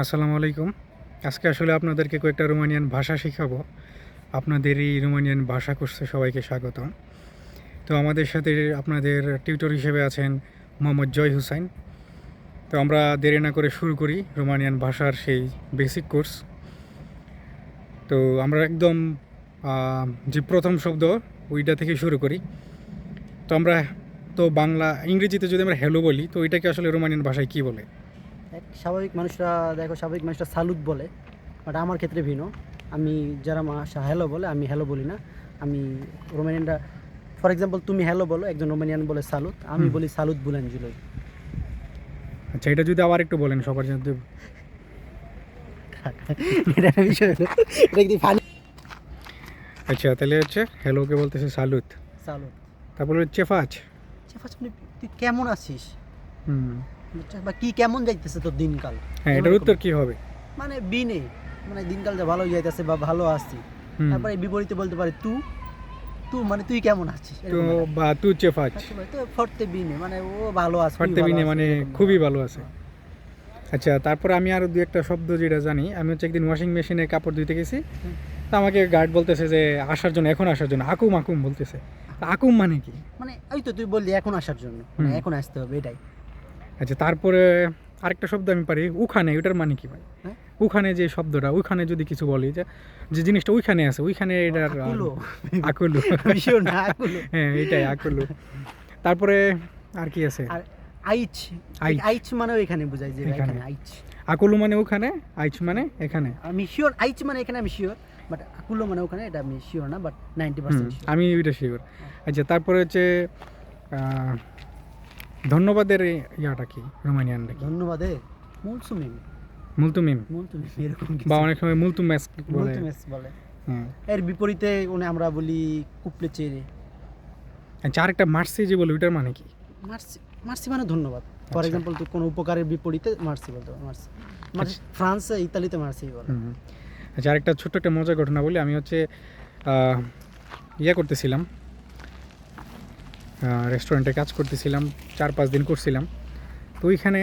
আসসালামু আলাইকুম। আজকে আসলে আপনাদেরকে কয়েকটা রোমানিয়ান ভাষা শেখাবো। আপনাদের এই রোমানিয়ান ভাষা কোর্সে সবাইকে স্বাগতম। তো আমাদের সাথে আপনাদের টিউটর হিসেবে আছেন মোহাম্মদ জয় হুসাইন। তো আমরা দেরি না করে শুরু করি রোমানিয়ান ভাষার সেই বেসিক কোর্স তো আমরা একদম যে প্রথম শব্দ, ওইটা থেকে শুরু করি। তো আমরা, তো বাংলা, ইংরেজিতে যদি আমরা হ্যালো বলি, তো ওইটাকে আসলে রোমানিয়ান ভাষায় কী বলে? স্বাভাবিক মানুষরা দেখো স্বাভাবিক মানুষরা সালুট বলে বাট আমার ক্ষেত্রে ভিন্ন। আমি যারা মাসা হ্যালো বলে আমি হ্যালো বলি না। আমি রোমানিয়ানরা ফর এক্সাম্পল তুমি হ্যালো বলো একজন রোমানিয়ান বলে সালুত আমি বলি সালুত বুলেন জুলোই আচ্ছা এটা যদি আবার একটু বলেন সবার জন্য এটা বিষয় এটা ফানি আচ্ছা তাহলে হচ্ছে হ্যালোকে বলতেছে সালুদ সালুত তারপরে চেফাচ আচ্ছা ফার্স্ট তুই কেমন আছিস? হুম। বা কি কেমন যাইতেছে তোর দিনকাল? হ্যাঁ এটার উত্তর কি হবে? মানে বিনে মানে দিনকাল যে ভালো যাইতেছে বা ভালো আছি। তারপরে বিপরীতে বলতে পারি তু। তু মানে তুই কেমন আছিস? তো বা তু চেফাচ আচ্ছা তো ফরতে বিনে মানে ও ভালো আছে ভালো বিনে মানে খুবই ভালো আছে। আচ্ছা তারপরে আমি আরও দু একটা শব্দ যেটা জানি আমি হচ্ছে একদিন ওয়াশিং মেশিনে কাপড় ধুইতে গেছি। তো আমাকে গার্ড বলতেছে যে আসার জন্য এখন আসার জন্য। আকুম আকুম বলতেছে। আকুম মানে কি? মানে ওই তো তুই বললি এখন আসার জন্য। মানে এখন আসতে হবে এটাই। আচ্ছা তারপরে আরেকটা শব্দ আমি পারি উখানে ওটার মানে কি ভাই? হ্যাঁ? উখানে যে শব্দটা ওইখানে যদি কিছু বলি যে যে জিনিসটা ওইখানে আছে ওইখানে এটার আকুলো। হ্যাঁ এটাই আকুলু। তারপরে আর কি আছে? আইচ আইচ। মানে এখানে বোঝায় যে এখানে। আইচ। আকুলু মানে ওখানে আইচ মানে এখানে। আমি শিওর আইচ মানে এখানে আমি শিওর বাট আকুলো মানে ওখানে এটা আমি শিওর না বাট নাইনটি পার্সেন্ট আমি ওইটা শিওর আচ্ছা তারপরে হচ্ছে ধন্যবাদের ইয়াটা কি? রোমানিয়ানটা কি? ধন্যবাদ মুলসুমিম মুলতুমিম। মুলতুমিম এরকম বা অনেক সময় মুলতুম ম্যাস বলে। বলে। এর বিপরীতে মানে আমরা বলি কুপলে চেরে আচ্ছা আরেকটা মার্সি যে বলি ওইটার মানে কি? মার্সি মার্সি মানে ধন্যবাদ। ফর আচ্ছা। এক্সাম্পল তুই কোনো উপকারের বিপরীতে মার্সি বলতে মার্সি। মার্সি ফ্রান্সে ইতালিতে মার্সি বলে। আচ্ছা আরেকটা ছোট্ট একটা মজার ঘটনা বলি। আমি হচ্ছে আহ, ইয়ে করতেছিলাম। রেস্টুরেন্টে কাজ করতেছিলাম চার পাঁচ দিন করছিলাম। তো ওইখানে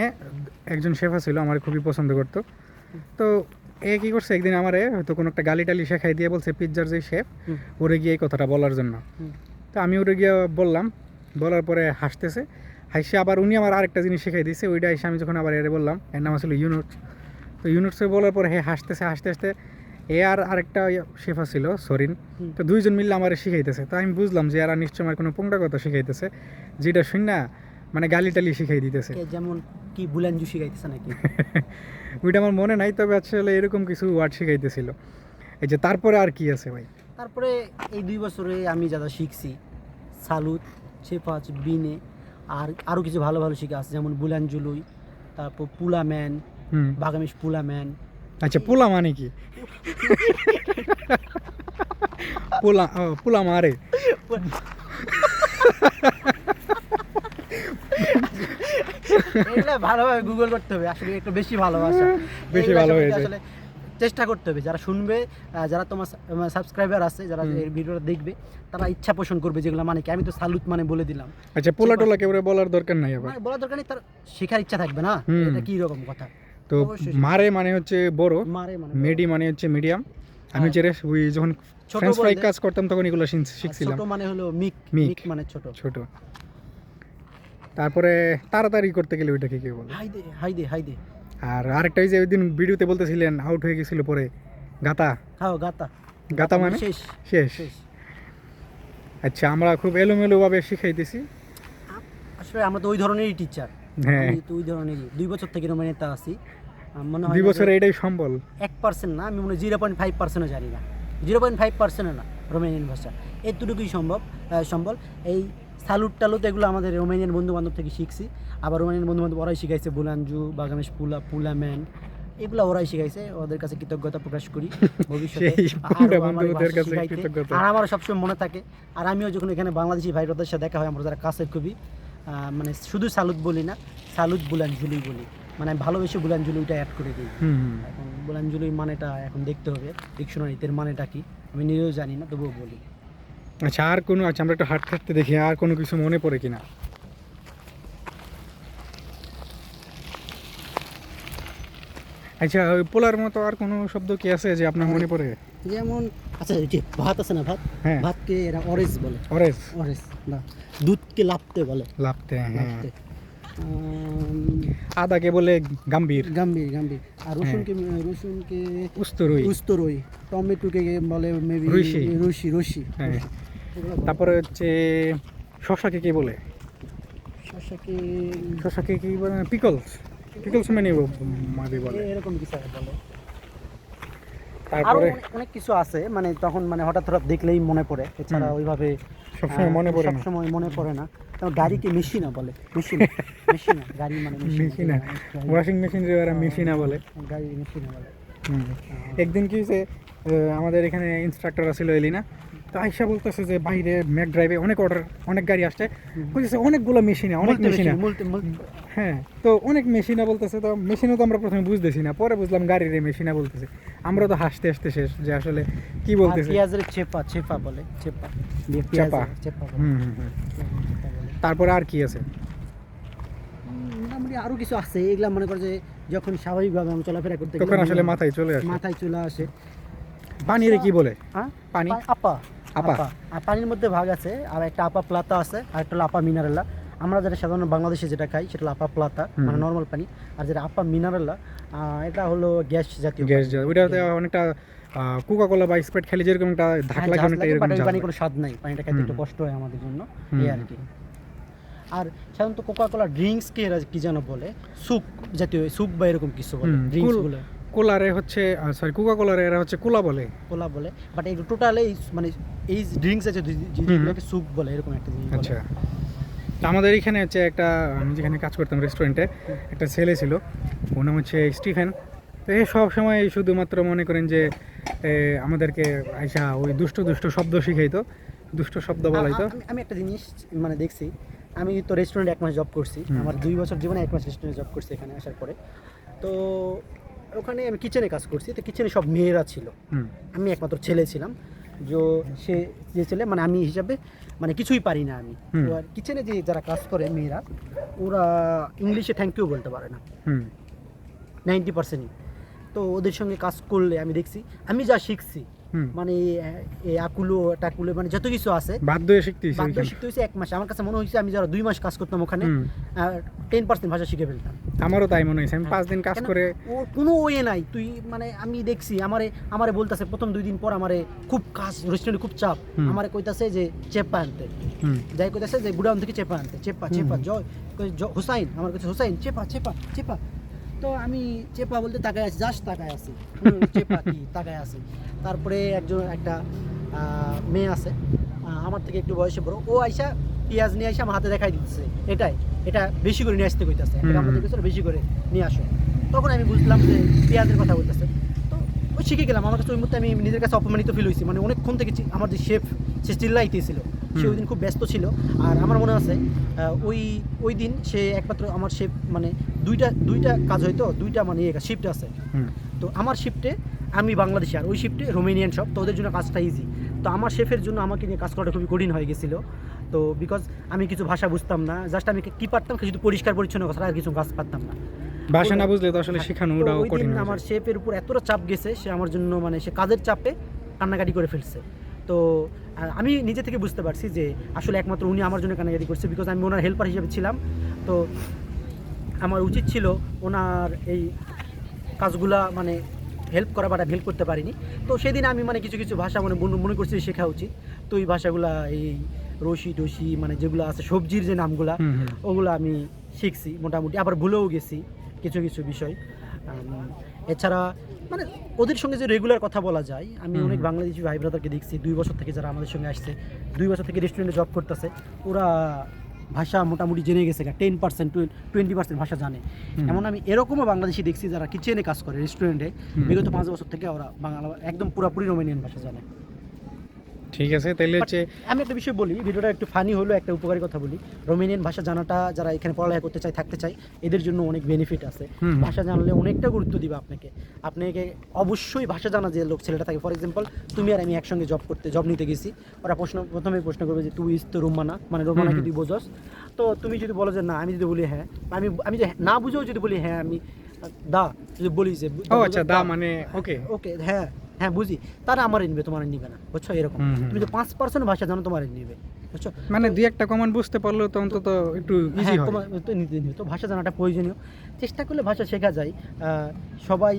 একজন শেফা ছিল আমার খুবই পছন্দ করতো। তো এ কী করছে একদিন আমারে হয়তো কোনো একটা গালি টালি শেখাই দিয়ে বলছে পিৎজার যে শেফ ওরে গিয়ে এই কথাটা বলার জন্য। তো আমি ওরে গিয়ে বললাম বলার পরে হাসতেছে। হাসে আবার উনি আমার আরেকটা জিনিস শেখাই দিয়েছে ওইটা এসে আমি যখন আবার এরে বললাম এর নাম আসলে ইউনুটস তো ইউনুটসে বলার পরে হে হাসতেছে হাসতে হাসতে এ আর আরেকটা শেফা ছিল সরিন। তো দুইজন মিললে আমার শিখাইতেছে। তো আমি বুঝলাম যে এরা নিশ্চয় আমার কোনো পোংটা কথা শিখাইতেছে যেটা শুন না মানে গালি টালি শিখাই দিতেছে। যেমন কি বুলেন শিখাইতেছে নাকি? ওইটা আমার মনে নাই তবে আসলে এরকম কিছু ওয়ার্ড শিখাইতেছিল। এই যে তারপরে আর কি আছে ভাই? তারপরে এই দুই বছরে আমি যারা শিখছি সালুত ছেপাচ বিনে আর আরও কিছু ভালো ভালো শিখে আছে যেমন বুলান জুলুই তারপর পুলাম্যান বাগামিশ পুলাম্যান আচ্ছা পোলা মানে কি? পোলা পোলা মারে। ভালোভাবে গুগল করতে হবে আসলে একটু বেশি ভালোবাসা। বেশি ভালো হয়েছে। আসলে চেষ্টা করতে হবে যারা শুনবে যারা তোমার সাবস্ক্রাইবার আছে যারা। এই ভিডিওটা দেখবে তারা ইচ্ছা পোষণ করবে যেগুলো মানে কি। আমি তো সালুত মানে বলে দিলাম। আচ্ছা পোলা টোলা কেবরে বলার দরকার নাই আবার? বলার দরকার নেই তার শেখার ইচ্ছা থাকবে না। এটা কি রকম কথা? তো মারে মানে হচ্ছে বড় মানে মেডি মানে হচ্ছে মিডিয়াম আমি হ্যাঁ। রে- ওই যখন ফ্রেঞ্চ ফ্রাই কাজ করতাম তখন এগুলো শিখ- শিখছিলাম। ছোট মানে হলো মিক মিক। মানে ছোট। ছোট। তারপরে তাড়াতাড়ি করতে গেলে ওইটাকে কি বলে? হাই দে হাই দে হাই দে। আর আরেকটা ওই যে ওই দিন ভিডিওতে বলতেছিলেন আউট হয়ে গেছিল পরে। গাতা? খাও গাতা। গাতা মানে? শেষ শেষ। আচ্ছা আমরা খুব এলোমেলোভাবে শিখাইতেছি। আসলে আমরা তো ওই ধরনেরই টিচার হ্যাঁ আমি তো ওই ধরনেরই দুই বছর থেকে রোমানিয়াতে আছি। মনে হয় দুই বছরে এটাই সম্বল। এক পার্সেন্ট না আমি মনে হয় জিরো পয়েন্ট ফাইভ পার্সেন্টও জানি না। জিরো পয়েন্ট ফাইভ পার্সেন্টও না রোমানিয়ান ভাষা এতটুকুই সম্ভব সম্বল। এই সালুট টালুট এগুলো আমাদের রোমানিয়ান বন্ধু বান্ধব থেকে শিখছি। আবার রোমানিয়ান বন্ধু বান্ধব ওরাই শিখাইছে বুলানজু বাগামেশ পুলা পুলাম্যান এগুলো ওরাই শিখাইছে ওদের কাছে কৃতজ্ঞতা প্রকাশ করি ভবিষ্যতে। আরও আমার কাছে সবসময় মনে থাকে। আর আমিও যখন এখানে বাংলাদেশি ভাইরদের সাথে দেখা হয় আমরা যারা কাছের খুবই মানে শুধু সালুদ বলি না সালুত বুলানজুলি বলি। মানে ভালোবেসে বুলানজুলিটা অ্যাড করে দিই। এখন বুলাঞ্জলির মানেটা এখন দেখতে হবে ডিকশনারিতে মানেটা কি আমি নিজেও জানি না তবুও বলি। আচ্ছা আর কোনো আচ্ছা আমরা একটু হাট থাকতে দেখি আর কোনো কিছু মনে পড়ে কিনা? আচ্ছা ওই পোলার মতো আর কোনো শব্দ কি আছে যে আপনার মনে পড়ে? যেমন আচ্ছা এই যে ভাত আছে না ভাত? হ্যাঁ। ভাতকে এরা অরেজ বলে। অরেজ অরেজ না। দুধকে লাপতে বলে। লাপতে হ্যাঁ। আদাকে বলে গাম্ভীর। গাম্ভীর গাম্ভীর। আর রসুনকে রসুনকে উস্তরুই। উস্তরই। টমেটোকে বলে মেবি রুশি। রুশি রুশি হ্যাঁ। তারপরে হচ্ছে শশাকে কি বলে? শশাকে শশাকে কি বলে? পিকলস। পিকলস মানে মাবি বলে। এরকম কিছু বলে তারপরে? অনেক- কিছু আছে মানে তখন মানে হঠাৎ হঠাৎ দেখলেই মনে পড়ে। এছাড়া ওইভাবে সবসময় মনে পড়ে না। সবসময় মনে পড়ে না। কারণ গাড়িকে মেশিনা বলে মেশিনা মেশিনা গাড়ি মানে মেশিনা। ওয়াশিং মেশিন যে ওরা মেশিনা বলে। গাড়ি মেশিনা বলে। একদিন কি হয়েছে আমাদের এখানে ইনস্ট্রাক্টর আছিল এলিনা। তো আইসা বলতেছে যে বাইরে ম্যাক ড্রাইভে অনেক অর্ডার অনেক গাড়ি আসছে। বলতেছে অনেকগুলো মেশিনা অনেক মেশিনা হ্যাঁ তো অনেক মেশিনা বলতেছে তো মেশিনও তো আমরা প্রথমে বুঝতেছি না পরে বুঝলাম গাড়ির মেশিনা বলতেছে। আমরা তো হাসতে হাসতে শেষ যে আসলে কি বলতেছে। পেঁয়াজের চেপা চেপা বলে চেপা। চেপা। হুম। তারপরে আর কি আছে? মোটামুটি আরও কিছু আছে এগুলা মনে করে যে যখন স্বাভাবিকভাবে আমি চলাফেরা করতে তখন আসলে মাথায় চলে আসে। মাথায় চলে আসে। পানিরে কি বলে? পানি আপা। আপা। আপা। আর পানির মধ্যে ভাগ আছে আর একটা আপা প্লাতা আছে আর একটা আপা মিনারেলা। আমরা যেটা সাধারণ বাংলাদেশে যেটা খাই সেটা আপা প্লাতা মানে নর্মাল পানি। আর যেটা আপা মিনারেলা এটা হলো গ্যাস জাতীয় গ্যাস যা ওইটাতে অনেকটা কোকা কোলা বা স্প্রাইট খেলে যেরকম একটা ধাক হ্যাঁ, লাগে অনেকটা এরকম পানি কোনো স্বাদ নাই। পানিটা খেতে একটু কষ্ট হয় আমাদের জন্য। এই আর কি। আর সাধারণত কোকা কোলা ড্রিঙ্কসকে এরা কি যেন বলে? সুপ জাতীয় সুপ বা এরকম কিছু বলে ড্রিঙ্কস বলে। কোলারে হচ্ছে সরি কোকা কোলারে এরা হচ্ছে কোলা বলে। কোলা বলে বাট এই টোটালে মানে এই ড্রিঙ্কস আছে যে জিনিসগুলোকে সুপ বলে এরকম একটা জিনিস আচ্ছা। আমাদের এখানে হচ্ছে একটা আমি যেখানে কাজ করতাম রেস্টুরেন্টে একটা ছেলে ছিল ওর নাম হচ্ছে স্টিফেন। তো এ সব সময় শুধুমাত্র মনে করেন যে আমাদেরকে আইসা ওই দুষ্ট দুষ্ট শব্দ শিখাইতো দুষ্ট শব্দ বলাইতো। আমি একটা জিনিস মানে দেখছি আমি তো রেস্টুরেন্টে এক মাস জব করছি আমার দুই বছর জীবনে এক মাস রেস্টুরেন্টে জব করছি এখানে আসার পরে। তো ওখানে আমি কিচেনে কাজ করছি তো কিচেনে সব মেয়েরা ছিল। আমি একমাত্র ছেলে ছিলাম। যে সে যে ছেলে মানে আমি হিসাবে মানে কিছুই পারি না আমি। তো আর কিচেনে যে যারা কাজ করে মেয়েরা ওরা ইংলিশে থ্যাংক ইউ বলতে পারে না। নাইনটি পার্সেন্টই তো ওদের সঙ্গে কাজ করলে আমি দেখছি। আমি যা শিখছি মানে এ- এ আকুলো টাকুলো মানে যত কিছু আছে বাধ্য হয়ে শিখতেছি বাধ্য শিখতে হয়েছে এক মাস। আমার কাছে মনে হয়েছে আমি যারা দুই মাস কাজ করতাম ওখানে টেন পার্সেন্ট ভাষা শিখে ফেলতাম। আমারও তাই মনে হয়েছে। আমি পাঁচ দিন কাজ করে কোনো ওয়ে নাই। তুই মানে আমি দেখছি আমারে আমারে বলতেছে প্রথম দুই দিন পর আমারে খুব কাজ রেস্টুরেন্টে খুব চাপ। আমারে কইতাছে যে চেপা আনতে। যাই কইতাছে যে গুডাউন থেকে চেপা আনতে। চেপা চেপা জয় হুসাইন আমার কাছে হুসাইন চেপা চেপা চেপা। তো আমি চেপা বলতে তাকায় আছি জাস্ট তাকায় আছি। চেপা কি? তাকায় আছি। তারপরে একজন একটা মেয়ে আছে। আমার থেকে একটু বয়সে বড়। ও আইসা পেঁয়াজ নিয়ে আইসা আমার হাতে দেখাই দিচ্ছে এটাই এটা বেশি করে নিয়ে আসতে কইতাছে। আমাদের কাছে বেশি করে নিয়ে আসো। তখন আমি বুঝলাম যে পেঁয়াজের কথা বলতেছে। তো ওই শিখে গেলাম। আমার কাছে ওই মুহূর্তে আমি নিজের কাছে অপমানিত ফিল হয়েছি মানে অনেকক্ষণ থেকে আমার যে শেফ সে চিল্লাইতেছিল। সে ওই দিন খুব ব্যস্ত ছিল। আর আমার মনে আছে ওই ওই দিন সে একমাত্র আমার শেফ মানে দুইটা দুইটা কাজ হয়তো দুইটা মানে শিফট আছে। তো আমার শিফটে আমি বাংলাদেশি আর ওই শিফটে রোমেনিয়ান সব তো ওদের জন্য কাজটা ইজি তো আমার শেফের জন্য আমাকে নিয়ে কাজ করাটা খুবই কঠিন হয়ে গেছিল। তো বিকজ আমি কিছু ভাষা বুঝতাম না জাস্ট আমি কি পারতাম শুধু পরিষ্কার পরিচ্ছন্ন কথা আর কিছু কাজ পারতাম না। ভাষা না বুঝলে তো আসলে শেখানো তো ওটাও কঠিন আমার। শেফের উপর এতটা চাপ গেছে সে আমার জন্য মানে সে কাজের চাপে কান্নাকাটি করে ফেলছে। তো আমি নিজে থেকে বুঝতে পারছি যে আসলে একমাত্র উনি আমার জন্য কান্নাকাটি করছে বিকজ আমি ওনার হেল্পার হিসেবে ছিলাম। তো আমার উচিত ছিল ওনার এই কাজগুলা মানে হেল্প করা বা হেল্প করতে পারিনি। তো সেদিন আমি মানে কিছু কিছু ভাষা মানে মনে- করছি শেখা উচিত। তো এই ভাষাগুলা এই রশি টসি মানে যেগুলো আছে সবজির যে নামগুলা ওগুলো আমি শিখছি মোটামুটি। আবার ভুলেও গেছি কিছু কিছু বিষয়। এছাড়া মানে ওদের সঙ্গে যে রেগুলার কথা বলা যায় আমি অনেক বাংলাদেশি ভাই ব্রাদারকে দেখছি দুই বছর থেকে যারা আমাদের সঙ্গে আসছে দুই বছর থেকে রেস্টুরেন্টে জব করতেছে ওরা ভাষা মোটামুটি জেনে গেছে টেন পার্সেন্ট টোয়েন্টি পার্সেন্ট ভাষা জানে। এমন আমি এরকমও বাংলাদেশি দেখছি যারা কিচেনে কাজ করে রেস্টুরেন্টে। বিগত পাঁচ বছর থেকে ওরা বাংলা একদম পুরোপুরি রোমানিয়ান ভাষা জানে। ঠিক আছে তাইলে হচ্ছে আমি একটা বিষয় বলি ভিডিওটা একটু ফানি হলো একটা উপকারী কথা বলি। রোমেনিয়ান ভাষা জানাটা যারা এখানে পড়ালেখা করতে চায় থাকতে চায় এদের জন্য অনেক বেনিফিট আছে। ভাষা জানলে অনেকটা গুরুত্ব দিবে আপনাকে। আপনাকে অবশ্যই ভাষা জানা যে লোক ছেলেটা থাকে। ফর এক্সাম্পল তুমি আর আমি একসঙ্গে জব করতে জব নিতে গেছি। ওরা প্রশ্ন প্রথমে প্রশ্ন করবে যে তুই তো রুমানা মানে রোমানা। তুই বোঝস? তো তুমি যদি বলো যে না আমি যদি বলি হ্যাঁ। আমি আমি যদি না বুঝেও যদি বলি হ্যাঁ আমি দা যদি বলি যে ও আচ্ছা দা মানে ওকে ওকে হ্যাঁ। হ্যাঁ বুঝি। তারা আমার নিবে তোমার নিবে না বুঝছ? এরকম। তুমি তো পাঁচ পার্সেন্ট ভাষা জানো তোমার নিবে বুঝছ? মানে দুই একটা কমান বুঝতে পারলেও তো অন্তত একটু ইজি হ্যাঁ। তোমার তো নিতে নিবে তো ভাষা জানাটা প্রয়োজনীয়। চেষ্টা করলে ভাষা শেখা যায়। সবাই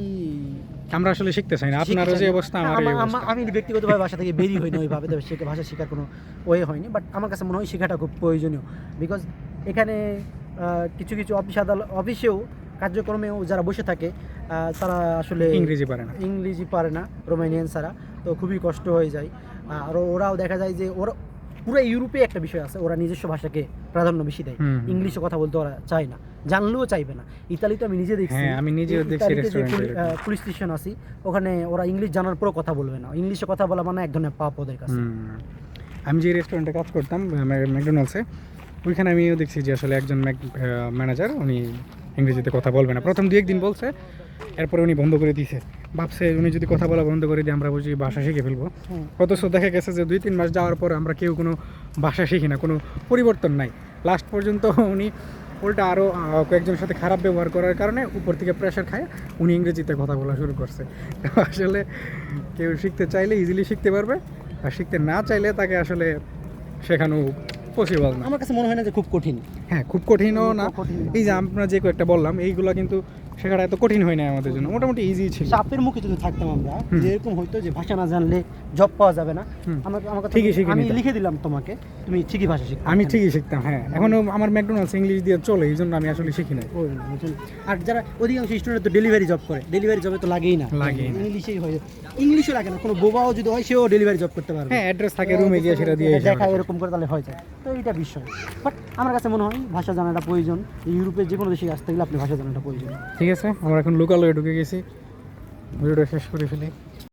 আমরা আসলে শিখতে চাই না আপনারও যে অবস্থা হ্যাঁ, আমার আমি ব্যক্তিগতভাবে ভাষা থেকে বেরিয়ে হইনি ওইভাবে তবে শেখা ভাষা শেখার কোনো ওয়ে হয়নি। বাট আমার কাছে মনে হয় শেখাটা খুব প্রয়োজনীয়। বিকজ এখানে কিছু কিছু অফিস আদালত অফিসেও কার্যক্রমেও যারা বসে থাকে তারা আসলে ইংরেজি পারে না। ইংরেজি পারে না রোমানিয়ান ছাড়া তো খুবই কষ্ট হয়ে যায়। আর ওরাও দেখা যায় যে ওরা পুরো ইউরোপে একটা বিষয় আছে ওরা নিজস্ব ভাষাকে প্রাধান্য বেশি দেয়। ইংলিশে কথা বলতে ওরা চায় না জানলেও চাইবে না। ইতালিতে আমি নিজে দেখছি। হ্যাঁ, আমি নিজেও দেখছি। আহ, পুলিশ স্টেশন আছি ওখানে ওরা ইংলিশ জানার পরও কথা বলবে না। ইংলিশে কথা বলা মানে এক ধরনের পাপ ওদের কাছে। আমি যে রেস্টুরেন্টে কাজ করতাম ম্যাকডোনাল্ডসে ওইখানে আমিও দেখছি যে আসলে একজন ম্যানেজার উনি ইংরেজিতে কথা বলবে না। প্রথম দু একদিন বলছে, এরপরে উনি বন্ধ করে দিয়েছে। ভাবছে উনি যদি কথা বলা বন্ধ করে দিয়ে আমরা বুঝি ভাষা শিখে ফেলব। অথচ দেখা গেছে যে দুই তিন মাস যাওয়ার পর আমরা কেউ কোনো ভাষা শিখি না, কোনো পরিবর্তন নাই। লাস্ট পর্যন্ত উনি উল্টা আরও কয়েকজনের সাথে খারাপ ব্যবহার করার কারণে উপর থেকে প্রেশার খায়, উনি ইংরেজিতে কথা বলা শুরু করছে। আসলে কেউ শিখতে চাইলে ইজিলি শিখতে পারবে, আর শিখতে না চাইলে তাকে আসলে শেখানো পসিবল না? আমার কাছে মনে হয় না যে খুব কঠিন। হ্যাঁ খুব কঠিনও না। না। এই যে আমরা যে কয়েকটা বললাম এইগুলো কিন্তু শেখাটা এত কঠিন হয় না আমাদের জন্য। মোটামুটি ইজি ছিল। চাপের মুখে যদি থাকতাম আমরা হুম। যে এরকম হইতো যে ভাষা না জানলে জব পাওয়া যাবে না। হুম। আমার আমার ঠিকই শিখে আমি লিখে দিলাম তোমাকে তুমি ঠিকই ভাষা শিখতে আমি ঠিকই শিখতাম হ্যাঁ। এখনও আমার ম্যাকডোনাল্ডস ইংলিশ দিয়ে চলে এই জন্য আমি আসলে শিখি নাই। না, আর যারা অধিকাংশ স্টুডেন্ট তো ডেলিভারি জব করে ডেলিভারি জবে তো লাগেই না। লাগে ইংলিশেই হয়। ইংলিশও লাগে না কোনো বোবাও যদি হয় সেও ডেলিভারি জব করতে পারবে। হ্যাঁ অ্যাড্রেস থাকে রুমে গিয়ে সেটা দিয়ে দেখা এরকম করে তাহলে হয়ে যায়। তো এইটা বিষয়। বাট আমার কাছে মনে হয় ভাষা জানাটা প্রয়োজন। ইউরোপের যে কোনো দেশে আসতে গেলে আপনি ভাষা জানাটা প্রয়োজন। ঠিক আছে আমরা এখন লোকালয়ে ঢুকে গেছি। ভিডিওটা শেষ করে ফেলি।